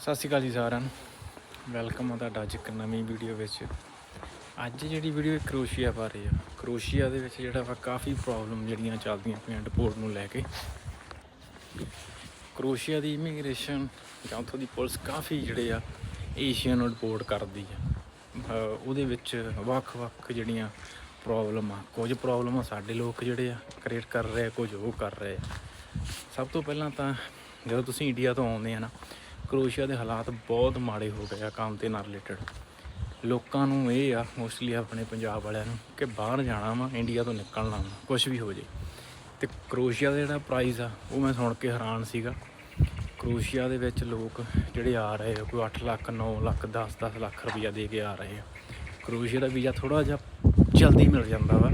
ਸਤਿ ਸ਼੍ਰੀ ਅਕਾਲ ਜੀ ਸਾਰਿਆਂ ਨੂੰ। ਵੈਲਕਮ ਆ ਤੁਹਾਡਾ ਅੱਜ ਇੱਕ ਨਵੀਂ ਵੀਡੀਓ ਵਿੱਚ। ਅੱਜ ਜਿਹੜੀ ਵੀਡੀਓ ਕਰੋਸ਼ੀਆ ਬਾਰੇ ਆ। ਕਰੋਸ਼ੀਆ ਦੇ ਵਿੱਚ ਜਿਹੜਾ ਵਾ ਕਾਫੀ ਪ੍ਰੋਬਲਮ ਜਿਹੜੀਆਂ ਚੱਲਦੀਆਂ ਪਈਆਂ ਡਿਪੋਰਟ ਨੂੰ ਲੈ ਕੇ। ਕਰੋਸ਼ੀਆ ਦੀ ਇਮੀਗ੍ਰੇਸ਼ਨ ਜਾਂ ਉੱਥੋਂ ਦੀ ਪੁਲਿਸ ਕਾਫੀ ਜਿਹੜੇ ਆ ਏਸ਼ੀਆ ਨੂੰ ਡਿਪੋਰਟ ਕਰਦੀ ਆ। ਉਹਦੇ ਵਿੱਚ ਵੱਖ-ਵੱਖ ਜਿਹੜੀਆਂ ਪ੍ਰੋਬਲਮ ਆ। ਕੁਝ ਪ੍ਰੋਬਲਮ ਸਾਡੇ ਲੋਕ ਜਿਹੜੇ ਆ ਕ੍ਰੀਏਟ ਕਰ ਰਹੇ ਆ, ਕੁਝ ਉਹ ਕਰ ਰਹੇ ਆ। ਸਭ ਤੋਂ ਪਹਿਲਾਂ ਤਾਂ ਜਦੋਂ ਤੁਸੀਂ ਇੰਡੀਆ ਤੋਂ ਆਉਂਦੇ ਆ ਨਾ ਕਰੋਸ਼ੀਆ ਦੇ ਹਾਲਾਤ ਬਹੁਤ ਮਾੜੇ ਹੋ ਗਏ ਆ ਕੰਮ ਤੇ ਨਾਲ ਰਿਲੇਟਡ ਲੋਕਾਂ ਨੂੰ ਇਹ ਆ ਮੋਸਟਲੀ ਆਪਣੇ ਪੰਜਾਬ ਵਾਲਿਆਂ ਨੂੰ, ਕਿ ਬਾਹਰ ਜਾਣਾ ਵਾ ਇੰਡੀਆ ਤੋਂ ਨਿਕਲਣਾ ਵਾ ਕੁਝ ਵੀ ਹੋ ਜੇ। ਤੇ ਕਰੋਸ਼ੀਆ ਦਾ ਜਿਹੜਾ ਪ੍ਰਾਈਸ ਆ, ਉਹ ਮੈਂ ਸੁਣ ਕੇ ਹੈਰਾਨ ਸੀਗਾ। ਕਰੋਸ਼ੀਆ ਦੇ ਵਿੱਚ ਲੋਕ ਜਿਹੜੇ ਆ ਰਹੇ ਆ, ਕੋਈ 8 ਲੱਖ 9 ਲੱਖ 10 10 ਲੱਖ ਰੁਪਈਆ ਦੇ ਕੇ ਆ ਰਹੇ ਆ। ਕਰੋਸ਼ੀਆ ਦਾ ਵੀਜ਼ਾ ਥੋੜਾ ਜਿਹਾ ਜਲਦੀ ਮਿਲ ਜਾਂਦਾ ਵਾ।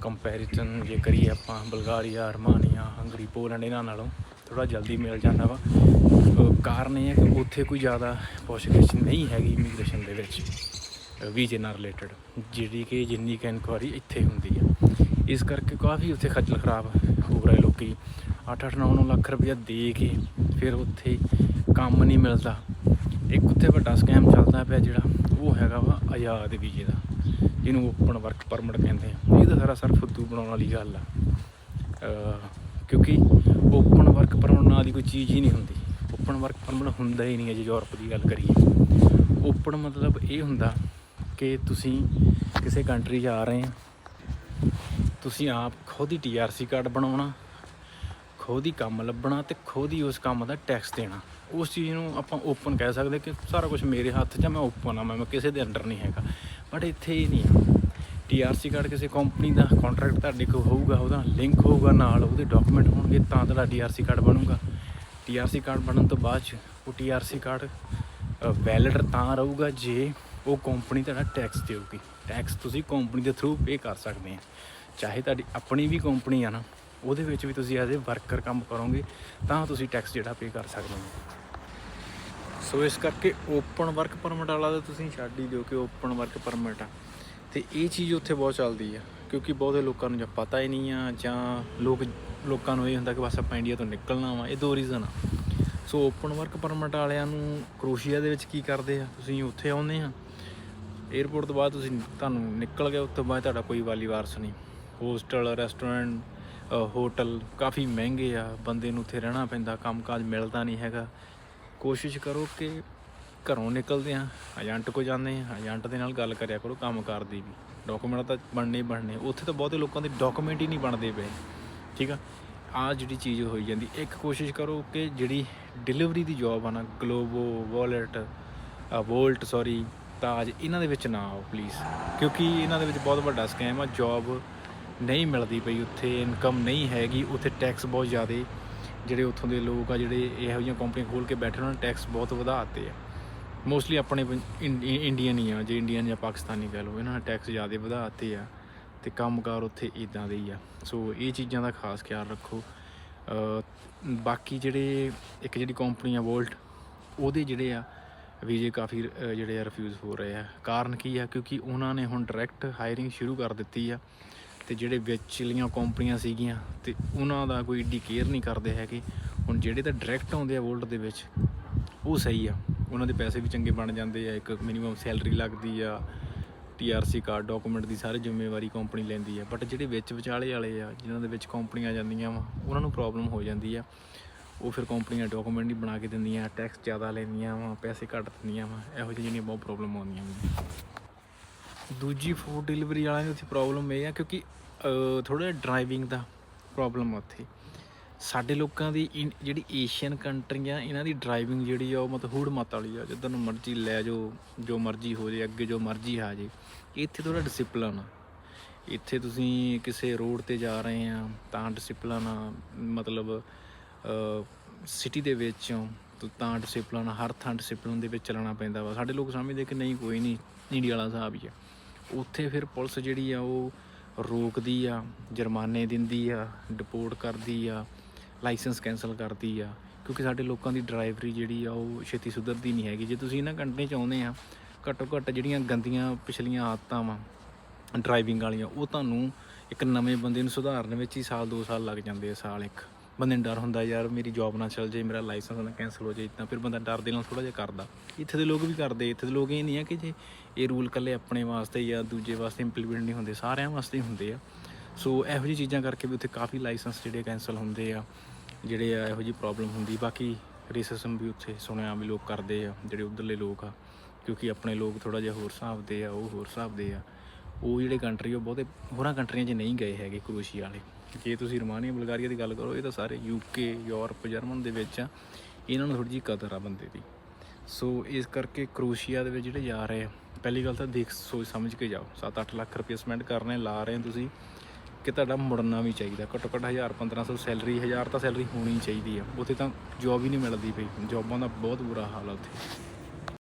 ਕੰਪੈਰੀਜ਼ਨ ਜੇ ਕਰੀਏ ਆਪਾਂ, ਬਲਗਾਰੀਆ, ਅਰਮਾਨੀਆ, ਹੰਗਰੀ, ਪੋਲੈਂਡ ਇਹਨਾਂ ਨਾਲੋਂ ਥੋੜਾ ਜਲਦੀ ਮਿਲ ਜਾਂਦਾ ਵਾ। ਕਾਰਨ ਇਹ ਹੈ ਕਿ ਉੱਥੇ ਕੋਈ ਜ਼ਿਆਦਾ ਪੁੱਛਗਿੱਛ ਨਹੀਂ ਹੈਗੀ ਇਮੀਗ੍ਰੇਸ਼ਨ ਦੇ ਵਿੱਚ ਵੀਜ਼ੇ ਨਾਲ ਰਿਲੇਟਡ ਜਿਹੜੀ ਕਿ ਜਿੰਨੀ ਕਿ ਇਨਕੁਆਰੀ ਇੱਥੇ ਹੁੰਦੀ ਆ। ਇਸ ਕਰਕੇ ਕਾਫੀ ਉੱਥੇ ਖੱਜਲ ਖਰਾਬ ਹੋ ਰਹੇ ਲੋਕੀ। 8-8 9 ਲੱਖ ਰੁਪਇਆ ਦੇ ਕੇ ਫਿਰ ਉੱਥੇ ਕੰਮ ਨਹੀਂ ਮਿਲਦਾ। ਇੱਕ ਉੱਥੇ ਵੱਡਾ ਸਕੈਮ ਚੱਲਦਾ ਪਿਆ ਜਿਹੜਾ, ਉਹ ਹੈਗਾ ਵਾ ਆਜ਼ਾਦ ਵੀਜ਼ੇ ਦਾ, ਜਿਹਨੂੰ ਓਪਨ ਵਰਕ ਪਰਮਿਟ ਕਹਿੰਦੇ ਆ। ਇਹ ਤਾਂ ਸਾਰਾ ਸਰ ਫੁੱਦੂ ਬਣਾਉਣ ਵਾਲੀ ਗੱਲ ਆ। ਕਿਉਂਕਿ ਓਪਨ ਵਰਕ ਪਰਮਿਟ ਨਾਂ ਦੀ ਕੋਈ ਚੀਜ਼ ਹੀ ਨਹੀਂ ਹੁੰਦੀ। ਓਪਨ ਵਰਕ ਪਰਮਿਟ ਹੁੰਦਾ ਹੀ ਨਹੀਂ ਹੈ ਜੇ ਯੂਰਪ ਦੀ ਗੱਲ ਕਰੀਏ। ਓਪਨ ਮਤਲਬ ਇਹ ਹੁੰਦਾ ਕਿ ਤੁਸੀਂ ਕਿਸੇ ਕੰਟਰੀ 'ਚ ਆ ਰਹੇ ਆ ਤੁਸੀਂ ਆਪ ਖੁਦ ਹੀ ਟੀਆਰਸੀ ਕਾਰਡ ਬਣਾਉਣਾ, ਖੁਦ ਹੀ ਕੰਮ ਲੱਭਣਾ ਤੇ ਖੁਦ ਹੀ ਉਸ ਕੰਮ ਦਾ ਟੈਕਸ ਦੇਣਾ। ਉਸ ਚੀਜ਼ ਨੂੰ ਆਪਾਂ ਓਪਨ ਕਹਿ ਸਕਦੇ ਕਿ ਸਾਰਾ ਕੁਝ ਮੇਰੇ ਹੱਥ 'ਚ ਆ, ਮੈਂ ਓਪਨ ਆ, ਮੈਂ ਮੈਂ ਕਿਸੇ ਦੇ ਅੰਡਰ ਨਹੀਂ ਹੈਗਾ। ਬਟ ਇੱਥੇ ਇਹ ਨਹੀਂ ਆ ਟੀਆਰਸੀ ਕਾਰਡ ਕਿਸੇ ਕੰਪਨੀ ਦਾ ਕੰਟਰੈਕਟ ਤੁਹਾਡੇ ਕੋਲ ਹੋਊਗਾ, ਉਹਦਾ ਲਿੰਕ ਹੋਊਗਾ ਨਾਲ, ਉਹਦੇ ਡਾਕੂਮੈਂਟ ਹੋਣਗੇ, ਤਾਂ ਤੁਹਾਡਾ ਟੀਆਰਸੀ ਕਾਰਡ ਬਣੂਗਾ। ਟੀਆਰਸੀ ਕਾਰਡ ਬਣਨ ਤੋਂ ਬਾਅਦ 'ਚ ਉਹ ਟੀਆਰਸੀ ਕਾਰਡ ਵੈਲਿਡ ਤਾਂ ਰਹੂਗਾ ਜੇ ਉਹ ਕੰਪਨੀ ਤੁਹਾਡਾ ਟੈਕਸ ਦੇਊਗੀ। ਟੈਕਸ ਤੁਸੀਂ ਕੰਪਨੀ ਦੇ ਥਰੂ ਪੇ ਕਰ ਸਕਦੇ ਆ। ਚਾਹੇ ਤੁਹਾਡੀ ਆਪਣੀ ਵੀ ਕੰਪਨੀ ਆ ਨਾ, ਉਹਦੇ ਵਿੱਚ ਵੀ ਤੁਸੀਂ ਐਜ਼ ਅ ਵਰਕਰ ਕੰਮ ਕਰੋਗੇ, ਤਾਂ ਤੁਸੀਂ ਟੈਕਸ ਜਿਹੜਾ ਪੇ ਕਰ ਸਕਦੇ ਹੋ। ਸੋ ਇਸ ਕਰਕੇ ਓਪਨ ਵਰਕ ਪਰਮਿਟ ਵਾਲਾ ਤਾਂ ਤੁਸੀਂ ਛੱਡ ਹੀ ਦਿਓ ਕਿ ਓਪਨ ਵਰਕ ਪਰਮਿਟ ਆ। ਤੇ ਇਹ ਚੀਜ਼ ਉੱਥੇ ਬਹੁਤ ਚੱਲਦੀ ਆ, ਕਿਉਂਕਿ ਬਹੁਤੇ ਲੋਕਾਂ ਨੂੰ ਜਾਂ ਪਤਾ ਹੀ ਨਹੀਂ ਆ, ਜਾਂ ਲੋਕ, ਲੋਕਾਂ ਨੂੰ ਇਹ ਹੁੰਦਾ ਕਿ ਬਸ ਆਪਾਂ ਇੰਡੀਆ ਤੋਂ ਨਿਕਲਣਾ ਵਾ, ਇਹ ਦੋ ਰੀਜ਼ਨ ਆ। ਸੋ ਓਪਨ ਵਰਕ ਪਰਮਿਟ ਵਾਲਿਆਂ ਨੂੰ ਕਰੋਸ਼ੀਆ ਦੇ ਵਿੱਚ ਕੀ ਕਰਦੇ ਆ? ਤੁਸੀਂ ਉੱਥੇ ਆਉਂਦੇ ਆ 에어ਪੋਰਟ ਤੋਂ ਬਾਅਦ ਤੁਸੀਂ ਤੁਹਾਨੂੰ ਨਿਕਲ ਗਏ ਉਸ ਤੋਂ ਬਾਅਦ ਤੁਹਾਡਾ ਕੋਈ ਵਾਲੀ ਵਾਰਸ ਨਹੀਂ। ਹੋਸਟਲ ਰੈਸਟੋਰੈਂਟ ਹੋਟਲ ਕਾਫੀ ਮਹਿੰਗੇ ਆ, ਬੰਦੇ ਨੂੰ ਉੱਥੇ ਰਹਿਣਾ ਪੈਂਦਾ, ਕੰਮਕਾਜ ਮਿਲਦਾ ਨਹੀਂ ਹੈਗਾ। ਕੋਸ਼ਿਸ਼ ਕਰੋ ਕਿ ਘਰੋਂ ਨਿਕਲਦੇ ਆ ਏਜੰਟ ਕੋ ਜਾਂਦੇ ਆ ਏਜੰਟ ਦੇ ਨਾਲ ਗੱਲ ਕਰਿਆ ਕਰੋ ਕੰਮਕਾਰ ਦੀ ਵੀ। ਡਾਕੂਮੈਂਟ ਤਾਂ ਬਣਨੇ ਹੀ ਬਣਨੇ, ਉੱਥੇ ਤਾਂ ਬਹੁਤੇ ਲੋਕਾਂ ਦੇ ਡਾਕੂਮੈਂਟ ਹੀ ਨਹੀਂ ਬਣਦੇ ਪਏ। ਠੀਕ ਆ? ਆ ਜਿਹੜੀ ਚੀਜ਼ ਹੋਈ ਜਾਂਦੀ, ਇੱਕ ਕੋਸ਼ਿਸ਼ ਕਰੋ ਕਿ ਜਿਹੜੀ ਡਿਲੀਵਰੀ ਦੀ ਜੌਬ ਆ ਨਾ ਗਲੋਬੋ ਵਾਲਟ ਵੋਲਟ ਸੌਰੀ ਤਾਜ ਇਹਨਾਂ ਦੇ ਵਿੱਚ ਨਾ ਆਓ ਪਲੀਜ਼ ਕਿਉਂਕਿ ਇਹਨਾਂ ਦੇ ਵਿੱਚ ਬਹੁਤ ਵੱਡਾ ਸਕੈਮ ਆ ਜੌਬ ਨਹੀਂ ਮਿਲਦੀ ਪਈ ਉੱਥੇ ਇਨਕਮ ਨਹੀਂ ਹੈਗੀ, ਉੱਥੇ ਟੈਕਸ ਬਹੁਤ ਜ਼ਿਆਦਾ। ਜਿਹੜੇ ਉੱਥੋਂ ਦੇ ਲੋਕ ਆ, ਜਿਹੜੇ ਇਹੋ ਜਿਹੀਆਂ ਕੰਪਨੀਆਂ ਖੋਲ ਕੇ ਬੈਠੇ ਉਹਨਾਂ ਨੇ ਟੈਕਸ ਬਹੁਤ ਵਧਾਤੇ ਆ। ਮੋਸਟਲੀ ਆਪਣੇ ਇੰਡੀਅਨ ਹੀ ਆ, ਜੇ ਇੰਡੀਅਨ ਜਾਂ ਪਾਕਿਸਤਾਨੀ ਕਹ ਲਓ, ਇਹਨਾਂ ਨੇ ਟੈਕਸ ਜ਼ਿਆਦਾ ਵਧਾਤੇ ਆ ਤੇ ਕੰਮਕਾਰ ਉੱਥੇ ਇਦਾਂ ਦੇ ਹੀ ਆ। ਸੋ ਇਹ ਚੀਜ਼ਾਂ ਦਾ ਖਾਸ ਖਿਆਲ ਰੱਖੋ। ਬਾਕੀ ਜਿਹੜੇ ਇੱਕ ਜਿਹੜੀ ਕੰਪਨੀ ਆ ਵੋਲਟ ਉਹਦੇ ਜਿਹੜੇ ਆ ਵੀਜ਼ੇ ਕਾਫੀ ਜਿਹੜੇ ਆ ਰਿਫਿਊਜ਼ ਹੋ ਰਹੇ ਆ। ਕਾਰਨ ਕੀ ਆ? ਕਿਉਂਕਿ ਉਹਨਾਂ ਨੇ ਹੁਣ ਡਾਇਰੈਕਟ ਹਾਇਰਿੰਗ ਸ਼ੁਰੂ ਕਰ ਦਿੱਤੀ ਆ ਤੇ ਜਿਹੜੇ ਵਿਚਲੀਆਂ ਕੰਪਨੀਆਂ ਸੀਗੀਆਂ ਤੇ ਉਹਨਾਂ ਦਾ ਕੋਈ ਏਡੀ ਕੇਅਰ ਨਹੀਂ ਕਰਦੇ ਹੈਗੇ। ਹੁਣ ਜਿਹੜੇ ਤਾਂ ਡਾਇਰੈਕਟ ਆਉਂਦੇ ਆ ਵੋਲਟ ਦੇ ਵਿੱਚ, ਉਹ ਸਹੀ ਆ। ਉਹਨਾਂ ਦੇ ਪੈਸੇ ਵੀ ਚੰਗੇ ਬਣ ਜਾਂਦੇ ਆ, ਇੱਕ ਮਿਨੀਮਮ ਸੈਲਰੀ ਲੱਗਦੀ ਆ ਟੀਆਰਸੀ ਕਾਰਡ ਡਾਕੂਮੈਂਟ ਦੀ ਸਾਰੀ ਜ਼ਿੰਮੇਵਾਰੀ ਕੰਪਨੀ ਲੈਂਦੀ ਆ। ਬਟ ਜਿਹੜੇ ਵਿੱਚ ਵਿਚਾਲੇ ਵਾਲੇ ਆ, ਜਿਨ੍ਹਾਂ ਦੇ ਵਿੱਚ ਕੰਪਨੀਆਂ ਜਾਂਦੀਆਂ ਵਾ, ਉਹਨਾਂ ਨੂੰ ਪ੍ਰੋਬਲਮ ਹੋ ਜਾਂਦੀ ਆ। ਉਹ ਫਿਰ ਕੰਪਨੀਆਂ ਡਾਕੂਮੈਂਟ ਨਹੀਂ ਬਣਾ ਕੇ ਦਿੰਦੀਆਂ ਟੈਕਸ ਜ਼ਿਆਦਾ ਲੈਂਦੀਆਂ ਵਾ, ਪੈਸੇ ਘੱਟ ਦਿੰਦੀਆਂ ਵਾ, ਇਹੋ ਜਿਹੀਆਂ ਜਿਹੜੀਆਂ ਬਹੁਤ ਪ੍ਰੋਬਲਮ ਆਉਂਦੀਆਂ ਨੇ ਦੂਜੀ ਫੂਡ ਡਿਲੀਵਰੀ ਵਾਲਿਆਂ ਦੀ ਉੱਥੇ ਪ੍ਰੋਬਲਮ ਇਹ ਆ, ਕਿਉਂਕਿ ਥੋੜਾ ਜਿਹਾ ਡਰਾਈਵਿੰਗ ਦਾ ਪ੍ਰੋਬਲਮ ਆ ਉੱਥੇ। ਸਾਡੇ ਲੋਕਾਂ ਦੀ ਇਨ- ਜਿਹੜੀ ਏਸ਼ੀਅਨ ਕੰਟਰੀਆਂ, ਇਹਨਾਂ ਦੀ ਡਰਾਈਵਿੰਗ ਜਿਹੜੀ ਆ, ਉਹ ਮਤਲਬ ਹੂੜ ਮਤ ਵਾਲੀ ਆ। ਜਿੱਦਾਂ ਨੂੰ ਮਰਜ਼ੀ ਲੈ ਜਾਓ, ਜੋ ਮਰਜ਼ੀ ਹੋ ਜੇ, ਅੱਗੇ ਜੋ ਮਰਜ਼ੀ ਆ ਜੇ। ਇੱਥੇ ਥੋੜਾ ਡਿਸਪਲਨ ਆ। ਇੱਥੇ ਤੁਸੀਂ ਕਿਸੇ ਰੋਡ ਤੇ ਜਾ ਰਹੇ ਆ, ਤਾਂ ਡਿਸਪਲਿਨ ਆ, ਮਤਲਬ ਸਿਟੀ ਦੇ ਵਿੱਚ ਹੋ ਤਾਂ ਤਾਂ ਡਿਸਪਲਿਨ ਹਰ ਥਾਂ ਡਿਸਪਲਿਨ ਦੇ ਵਿੱਚ ਚੱਲਣਾ ਪੈਂਦਾ ਵਾ। ਸਾਡੇ ਲੋਕ ਸਮਝਦੇ ਕਿ ਨਹੀਂ, ਕੋਈ ਨਹੀਂ, ਇੰਡੀਆ ਵਾਲਾ ਹਿਸਾਬ ਹੀ ਆ। ਉੱਥੇ ਫਿਰ ਪੁਲਿਸ ਜਿਹੜੀ ਆ, ਉਹ ਰੋਕਦੀ ਆ, ਜੁਰਮਾਨੇ ਦਿੰਦੀ ਆ ਡਿਪੋਰਟ ਕਰਦੀ ਆ। ਲਾਇਸੈਂਸ ਕੈਨਸਲ ਕਰਦੀ ਆ, ਕਿਉਂਕਿ ਸਾਡੇ ਲੋਕਾਂ ਦੀ ਡਰਾਈਵਰੀ ਜਿਹੜੀ ਆ, ਉਹ ਛੇਤੀ ਸੁਧਰਦੀ ਨਹੀਂ ਹੈਗੀ। ਜੇ ਤੁਸੀਂ ਇਹਨਾਂ ਕੰਟਰੀ ਚ ਆਉਂਦੇ ਆ, ਘੱਟੋ ਘੱਟ ਜਿਹੜੀਆਂ ਗੰਦੀਆਂ ਪਿਛਲੀਆਂ ਆਦਤਾਂ ਵਾ, ਡਰਾਈਵਿੰਗ ਵਾਲੀਆਂ, ਉਹ ਤੁਹਾਨੂੰ ਇੱਕ ਨਵੇਂ ਬੰਦੇ ਨੂੰ ਸੁਧਾਰਨ ਵਿੱਚ ਹੀ ਸਾਲ 2 ਸਾਲ ਲੱਗ ਜਾਂਦੇ ਆ, ਸਾਲ ਇੱਕ। ਬੰਦੇ ਨੂੰ ਡਰ ਹੁੰਦਾ, ਯਾਰ ਮੇਰੀ ਜੌਬ ਨਾ ਚੱਲ ਜੇ ਮੇਰਾ ਲਾਇਸੈਂਸ ਨਾ ਕੈਂਸਲ ਹੋ ਜੇ ਤਾਂ ਫਿਰ ਬੰਦਾ ਡਰ ਦੇ ਨਾਲ ਥੋੜਾ ਜਿਹਾ ਕਰਦਾ। ਇੱਥੇ ਦੇ ਲੋਕ ਵੀ ਕਰਦੇ, ਇੱਥੇ ਦੇ ਲੋਕ ਇਹ ਨਹੀਂ ਆ ਕਿ ਜੇ ਇਹ ਰੂਲ ਇਕੱਲੇ ਆਪਣੇ ਵਾਸਤੇ ਜਾਂ ਦੂਜੇ ਵਾਸਤੇ ਇੰਪਲੀਮੈਂਟ ਨਹੀਂ ਹੁੰਦੇ, ਸਾਰਿਆਂ ਵਾਸਤੇ ਹੀ ਹੁੰਦੇ ਆ। ਸੋ ਇਹੋ ਜਿਹੀ ਚੀਜ਼ਾਂ ਕਰਕੇ ਵੀ ਉੱਥੇ ਕਾਫੀ ਲਾਇਸੈਂਸ ਜਿਹੜੇ ਕੈਂਸਲ ਹੁੰਦੇ ਆ। ਜਿਹੜੇ ਆ, ਇਹੋ ਜਿਹੀ ਪ੍ਰੋਬਲਮ ਹੁੰਦੀ। ਬਾਕੀ ਰੇਸਿਜ਼ਮ ਵੀ ਉੱਥੇ ਸੁਣਿਆ ਵੀ ਲੋਕ ਕਰਦੇ ਆ, ਜਿਹੜੇ ਉਧਰਲੇ ਲੋਕ ਆ। ਕਿਉਂਕਿ ਆਪਣੇ ਲੋਕ ਥੋੜਾ ਜਿਹਾ ਹੋਰ ਹਿਸਾਬ ਦੇ ਆ, ਉਹ ਹੋਰ ਹਿਸਾਬ ਦੇ ਆ। ਉਹ ਜਿਹੜੇ ਕੰਟਰੀ ਉਹ ਬਹੁਤੇ ਹੋਰਾਂ ਕੰਟਰੀਆਂ 'ਚ ਨਹੀਂ ਗਏ ਹੈਗੇ ਕਰੋਸ਼ੀਆ ਵਾਲੇ। ਜੇ ਤੁਸੀਂ ਰੋਮਾਨੀਆ ਬਲਗਾਰੀਆ ਦੀ ਗੱਲ ਕਰੋ, ਇਹ ਤਾਂ ਸਾਰੇ ਯੂਕੇ ਯੂਰਪ ਜਰਮਨ ਦੇ ਵਿੱਚ ਆ। ਇਹਨਾਂ ਨੂੰ ਥੋੜੀ ਜਿਹੀ ਕਦਰ ਆ ਬੰਦੇ ਦੀ। ਸੋ ਇਸ ਕਰਕੇ ਕਰੋਸ਼ੀਆ ਦੇ ਵਿੱਚ ਜਿਹੜੇ ਜਾ ਰਹੇ ਆ, ਪਹਿਲੀ ਗੱਲ ਤਾਂ ਦੇਖ, ਸੋਚ ਸਮਝ ਕੇ ਜਾਓ। 7-8 ਲੱਖ ਰੁਪਏ ਸਪੈਂਡ ਕਰਨੇ, ਲਾ ਰਹੇ ਤੁਸੀਂ। ਕਿ ਤੁਹਾਡਾ ਮੁੜਨਾ ਵੀ ਚਾਹੀਦਾ। ਘੱਟੋ ਘੱਟ 1000 1500 ਸੈਲਰੀ 1000 ਤਾਂ ਸੈਲਰੀ ਹੋਣੀ ਚਾਹੀਦੀ ਆ। ਉੱਥੇ ਤਾਂ ਜੌਬ ਹੀ ਨਹੀਂ ਮਿਲਦੀ ਪਈ। ਜੌਬਾਂ ਦਾ ਬਹੁਤ ਬੁਰਾ ਹਾਲ ਆ ਉੱਥੇ।